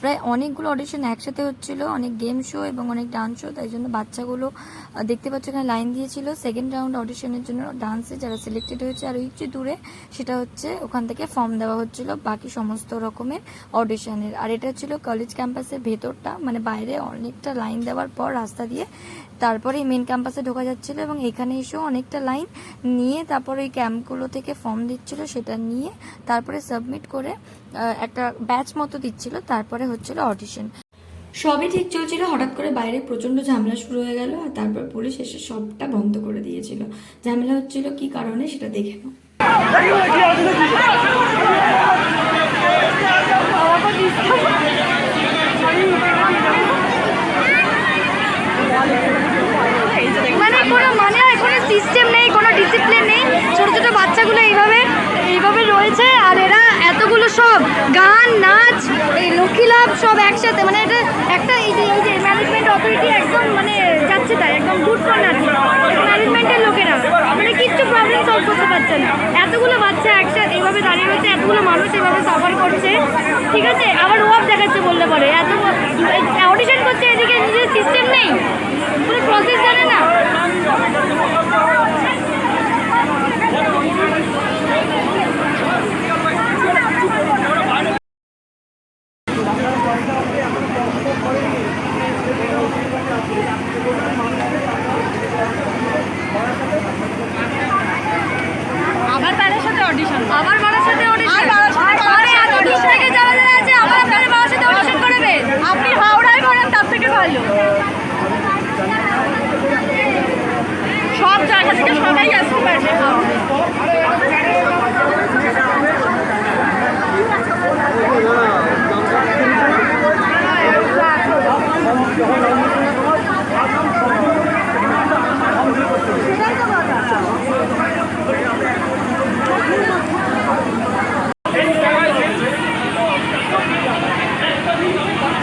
প্রায় অনেকগুলো অডিশন একসাথে হচ্ছিল, অনেক গেম শো এবং অনেক ডান্স শো তাই জন্য বাচ্চাগুলো দেখতে পাচ্ছ এখানে লাইন দিয়েছিল। সেকেন্ড রাউন্ড অডিশনের জন্য ডান্সে যারা সিলেক্টেড হয়েছে আর যে দূরে, সেটা হচ্ছে ওখান থেকে ফর্ম দেওয়া হচ্ছিল বাকি সমস্ত রকমের অডিশনের আর এটা ছিল কলেজ ক্যাম্পাসের ভেতরটা মানে বাইরে অনেকটা লাইন দেওয়ার পর রাস্তা দিয়ে তারপরে মেন ক্যাম্পাসে ঢোকা যাচ্ছিল এবং এখানে এসেও অনেকটা লাইন নিয়ে তারপর ওই ক্যাম্পগুলো থেকে ফর্ম দিচ্ছিল, সেটা নিয়ে তারপরে সাবমিট করে একটা ব্যাচ মতো দিচ্ছিল তারপরে হচ্ছিল অডিশন সবই ঠিক চলছিল হঠাৎ করে বাইরে প্রচণ্ড ঝামেলা শুরু হয়ে গেল আর তারপর পুলিশ এসে সবটা বন্ধ করে দিয়েছিল। ঝামেলা হচ্ছিল কি কারণে সেটা দেখে নাও। মানে কোনো মানে হয় কোনো সিস্টেম নেই কোনো ডিসিপ্লিন নেই ছোট ছোট বাচ্চাগুলো এইভাবে রয়েছে আর এরা এতগুলো সব গান, নাচ, এই লক্ষ্মী লাভ সব একসাথে। মানে এটা একটা এই যে এই যে ম্যানেজমেন্ট অথরিটি একদম মানে যাচ্ছে তাই, একদম গুড ফর নাথিং ম্যানেজমেন্টের লোকেরা। মানে কিচ্ছু প্রবলেম সলভ করতে পারছে না। এতগুলো বাচ্চা একসাথে এইভাবে দাঁড়িয়ে রয়েছে, এতগুলো মানুষ এইভাবে সাফার করছে। ঠিক আছে? আবার ওয়াপ দেখাচ্ছে বললে পরে। এত অডিশন করছে এদিকে, নিজের সিস্টেম নেই। পুরো প্রসেস জানে না আবার তাদের সাথে অডিশন আবার বাবার সাথে অডিশন আরে অডিশন থেকে যারা যারা আছে আবার আপনাদের বাবার সাথে অডিশন করবে আপনি হাওড়ায় করেন তার থেকে ভালো সব জায়গা থেকে সবাই আসতে পারবে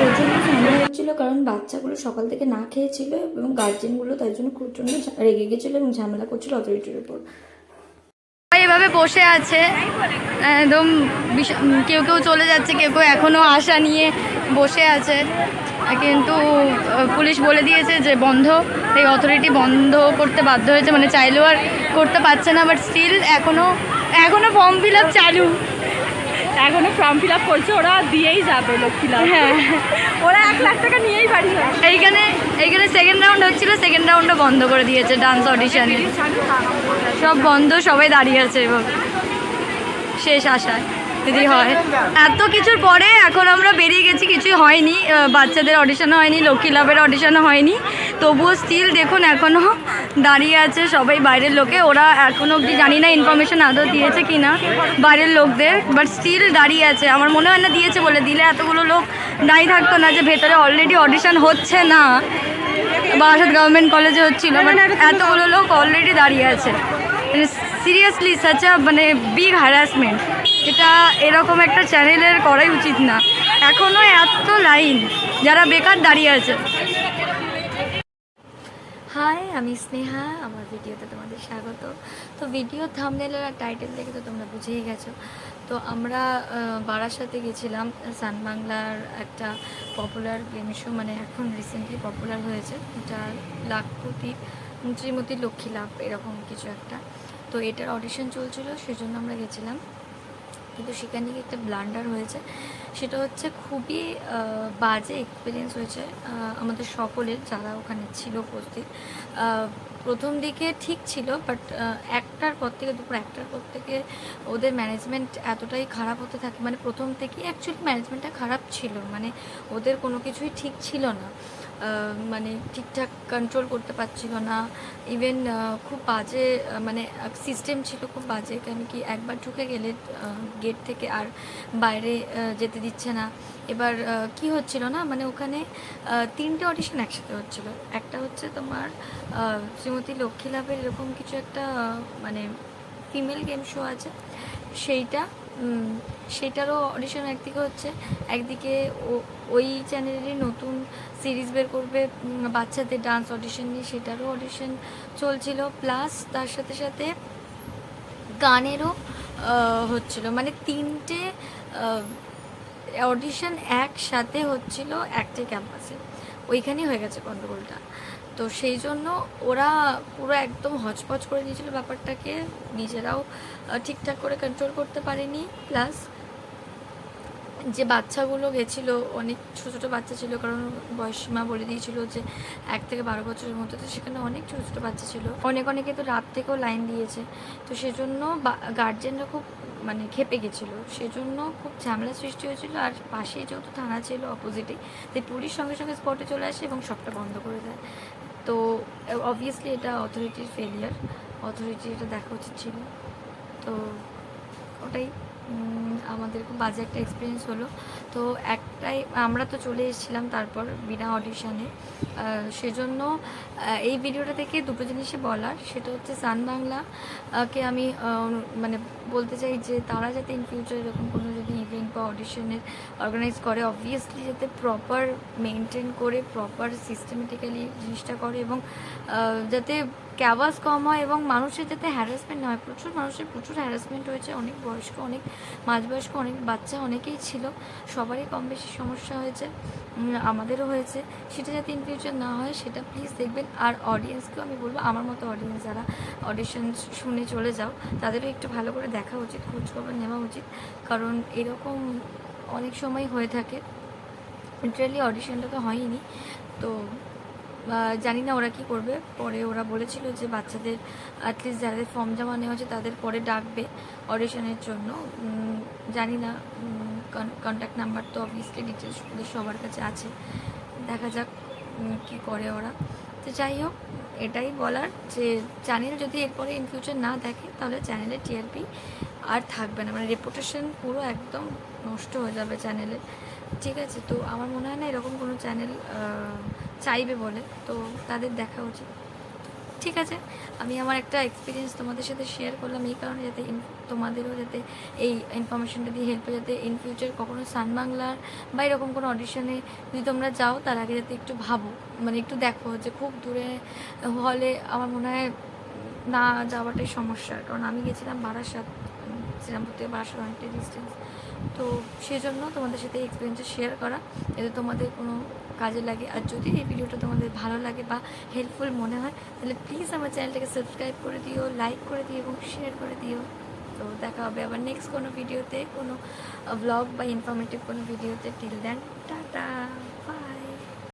প্রচণ্ড ঝামেলা হচ্ছিল কারণ বাচ্চাগুলো সকাল থেকে না খেয়েছিল এবং গার্জেনগুলো তার জন্য প্রচণ্ড রেগে গেছিল এবং ঝামেলা করছিল অথরিটির উপর। এভাবে বসে আছে। একদম কেউ কেউ চলে যাচ্ছে, কেউ কেউ এখনও আশা নিয়ে বসে আছে। কিন্তু পুলিশ বলে দিয়েছে যে বন্ধ। এই অথরিটি বন্ধ করতে বাধ্য হয়েছে। মানে চাইলেও আর করতে পারছে না বাট স্টিল এখনও এখনও ফর্ম ফিল আপ চালু। এখনও ফর্ম ফিল আপ করছে ওরা দিয়েই যাবে লক্ষ্মী লাভ। হ্যাঁ। ওরা এক লাখ টাকা নিয়েই বাড়ি যাবে এইখানে এইখানে সেকেন্ড রাউন্ড হচ্ছিল সেকেন্ড রাউন্ডও বন্ধ করে দিয়েছে ডান্স অডিশনে সব বন্ধ সবাই দাঁড়িয়ে আছে এভাবে শেষ আশায় যদি হয়। এত কিছুর পরে এখন আমরা বেরিয়ে গেছি কিছুই হয়নি। বাচ্চাদের অডিশনও হয়নি লক্ষ্মী লাভের অডিশনও হয়নি। তবুও স্টিল দেখুন এখনও দাঁড়িয়ে আছে সবাই বাইরের লোকে। ওরা এখনও অবধি জানি না ইনফরমেশন আদৌ দিয়েছে কি না বাইরের লোকদের বাট স্টিল দাঁড়িয়ে আছে। আমার মনে হয় না দিয়েছে বলে, দিলে এতগুলো লোক দাঁড়িয়ে থাকতো না যে ভেতরে অলরেডি অডিশন হচ্ছে না। বারাসাত গভর্নমেন্ট কলেজে হচ্ছিল বাট এতগুলো লোক অলরেডি দাঁড়িয়ে আছে। মানে সিরিয়াসলি সাচ মানে বিগ হ্যারাসমেন্ট এটা এরকম একটা চ্যানেলের করাই উচিত না। এখনও এত লাইন যারা বেকার দাঁড়িয়ে আছে হাই আমি স্নেহা, আমার ভিডিওতে তোমাদের স্বাগত। তো ভিডিও থামনেলের আর টাইটেল দেখে তো তোমরা বুঝেই গেছো। তো আমরা বারাসাতে গেছিলাম, সান বাংলার একটা পপুলার গেম শো মানে এখন রিসেন্টলি পপুলার হয়েছে। এটা লাখপতি, শ্রীমতী লক্ষ্মী লাভ, এরকম কিছু একটা। তো এটার অডিশন চলছিল, সেজন্য আমরা গেছিলাম। কিন্তু সেখানে একটা ব্লান্ডার হয়েছে। সেটা হচ্ছে খুবই বাজে এক্সপিরিয়েন্স হয়েছে আমাদের সকলের যারা ওখানে ছিল উপস্থিত। প্রথম দিকে ঠিক ছিল বাট একটার পর থেকে, দুপুর একটার পর থেকে ওদের ম্যানেজমেন্ট এতটাই খারাপ হতে থাকে মানে প্রথম থেকেই অ্যাকচুয়ালি ম্যানেজমেন্টটা খারাপ ছিল মানে ওদের কোনো কিছুই ঠিক ছিল না। মানে ঠিকঠাক কন্ট্রোল করতে পারছিল না ইভেন খুব বাজে মানে সিস্টেম ছিল খুব বাজে, কেন কি একবার ঢুকে গেলে গেট থেকে আর বাইরে যেতে দিচ্ছে না। এবার কি হচ্ছিল না? মানে ওখানে তিনটে অডিশন একসাথে হচ্ছিল। একটা হচ্ছে তোমার শ্রীমতী লক্ষ্মী লাভের এরকম কিছু একটা মানে ফিমেল গেম শো আছে। সেইটা সেটারও অডিশন একদিকে হচ্ছে। একদিকে ওই চ্যানেলেরই নতুন সিরিজ বের করবে বাচ্চাদের ডান্স অডিশন নিয়ে, সেটারও অডিশন চলছিল। প্লাস তার সাথে সাথে গানেরও হচ্ছিল। মানে তিনটে অডিশন একসাথে হচ্ছিল একটি ক্যাম্পাসে। ওইখানেই হয়ে গেছে গণ্ডগোলটা তো সেই জন্য ওরা পুরো একদম হচপচ করে দিয়েছিল ব্যাপারটাকে। নিজেরাও ঠিকঠাক করে কন্ট্রোল করতে পারেনি। প্লাস যে বাচ্চাগুলো গেছিল, অনেক ছোটো ছোটো বাচ্চা ছিল, কারণ বয়সীমা বলে দিয়েছিল যে এক থেকে বারো বছরের মধ্যে তো সেখানে অনেক ছোটো ছোটো বাচ্চা ছিল। অনেক অনেকে তো রাত থেকেও লাইন দিয়েছে। তো সেজন্য গার্জেনরা খুব মানে খেপে গেছিল। সেজন্য খুব ঝামেলা সৃষ্টি হয়েছিল আর পাশেই যেহেতু থানা ছিল অপোজিটে তাই পুলিশ সঙ্গে সঙ্গে স্পটে চলে আসে এবং সবটা বন্ধ করে দেয়। তো অবভিয়াসলি এটা অথরিটির ফেলিয়ার অথরিটি এটা দেখা উচিত ছিল। তো, ওটাই। আমাদের খুব বাজে একটা এক্সপিরিয়েন্স হলো। তো একটাই আমরা তো চলে এসেছিলাম তারপর বিনা অডিশনে সেজন্য এই ভিডিওটা থেকে দুটো জিনিসই বলার। সেটা হচ্ছে সান বাংলা কে আমি মানে বলতে চাই যে তারা যাতে ইন ফিউচার এরকম কোনো যদি ইভেন্ট বা অডিশনের অর্গানাইজ করে অবভিয়াসলি যাতে প্রপার মেনটেন করে প্রপার সিস্টেমেটিক্যালি জিনিসটা করে এবং আহ, যাতে ক্যাবাস কম হয় এবং মানুষের যাতে হ্যারাসমেন্ট না হয়, প্রচুর মানুষের প্রচুর হ্যারাসমেন্ট হয়েছে, অনেক বয়স্ক, অনেক মাঝবয়স্ক, অনেক বাচ্চা, অনেকেই ছিল, সবারই কম বেশি সমস্যা হয়েছে আমাদেরও হয়েছে, সেটা যাতে ইন ফিউচার না হয়, সেটা প্লিজ দেখবেন, আর অডিয়েন্সকেও আমি বলব, আমার মতো অডিয়েন্স যারা অডিশন শুনে চলে যাও, তাদেরও একটু ভালো করে দেখা উচিত, খোঁজখবর নেওয়া উচিত, কারণ এরকম অনেক সময় হয়ে থাকে লিটারালি অডিশনটা তো হয়নি তো জানি না ওরা কি করবে। পরে ওরা বলেছিল যে বাচ্চাদের অ্যাটলিস্ট যাদের ফর্ম জমা নেওয়া আছে তাদের পরে ডাকবে অডিশনের জন্য। জানি না কন্ট্যাক্ট নাম্বার তো অবভিয়াসলি ডিটেলস সবার কাছে আছে। দেখা যাক কি করে ওরা। তো যাই হোক, এটাই বলার যে চ্যানেল যদি এরপরে ইন ফিউচার না দেখে, তাহলে চ্যানেলের টিআরপি আর থাকবে না। মানে রেপুটেশন পুরো একদম নষ্ট হয়ে যাবে চ্যানেলে ঠিক আছে, তো আমার মনে হয় না এরকম কোনো চ্যানেল চাইবে বলে। তো তাদের দেখা উচিত। ঠিক আছে, আমি আমার একটা এক্সপিরিয়েন্স তোমাদের সাথে শেয়ার করলাম এই কারণে যাতে তোমাদেরও যাতে এই ইনফরমেশনটা দিয়ে হেল্প যাতে ইন ফিউচার কখনো সান বাংলার বা এরকম কোনো অডিশনে যদি তোমরা যাও, তার আগে যাতে একটু ভাবো মানে একটু দেখো যে খুব দূরে হলে আমার মনে হয় না যাওয়াটাই সমস্যা কারণ আমি গেছিলাম বারাসাত। শ্রীরামপুর থেকে বারাসাত অনেকটা ডিস্টেন্স তো সেজন্য তোমাদের সাথে এক্সপিরিয়েন্সটা শেয়ার করা। যাতে তোমাদের কোনো কাজে লাগে, আর যদি এই ভিডিওটা তোমাদের ভালো লাগে বা হেল্পফুল মনে হয়, তাহলে প্লিজ আমার চ্যানেলটাকে সাবস্ক্রাইব করে দিও লাইক করে দিও এবং শেয়ার করে দিও। তো দেখা হবে আবার নেক্সট কোনো ভিডিওতে কোনো ব্লগ বা ইনফরমেটিভ কোনো ভিডিওতে টিল দেন টাটা!